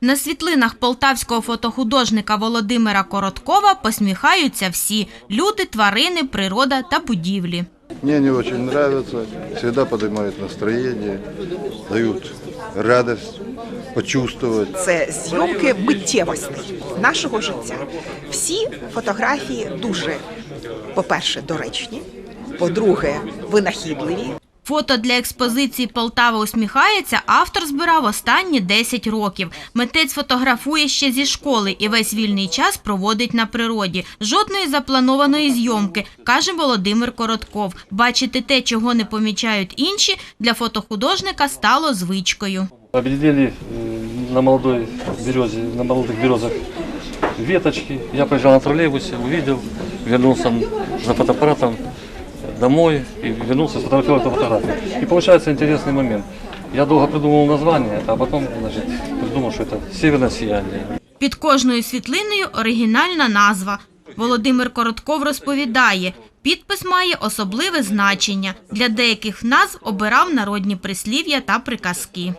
На світлинах полтавського фотохудожника Володимира Короткова посміхаються всі – люди, тварини, природа та будівлі. Мне они очень нравятся, всегда поднимают настроение, дают радость почувствовать. це зйомки миттєвостей нашого життя. Всі фотографії дуже, по-перше, доречні, по-друге, винахідливі. Фото для експозиції «Полтава усміхається» автор збирав останні 10 років. Митець фотографує ще зі школи і весь вільний час проводить на природі. Жодної запланованої зйомки, каже Володимир Коротков. Бачити те, чого не помічають інші, для фотохудожника стало звичкою. Объединили э, на молодой березе, на молодых березах веточки. Я проезжал на троллейбусе, увидел, вернулся за фотоаппаратом домой и вернулся сфотографировал эту фотографию. И получается интересный момент. Я долго придумывал название, а потом значит, придумал, что это «Северное сияние». Під кожною світлиною оригінальна назва. Володимир Коротков розповідає, підпис має особливе значення. Для деяких назв обирав народні прислів'я та приказки.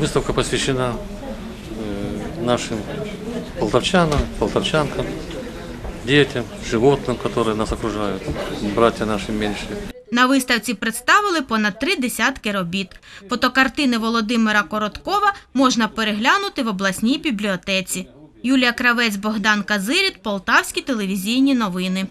Выставка посвящена э, нашим полтавчанам, полтавчанкам, детям, животным, которые нас окружают, братья наши меньшие. На виставці представили понад три десятки робіт. Фотокартини Володимира Короткова можна переглянути в обласній бібліотеці. Юлія Кравець, Богдан Казиріт, Полтавські телевізійні новини.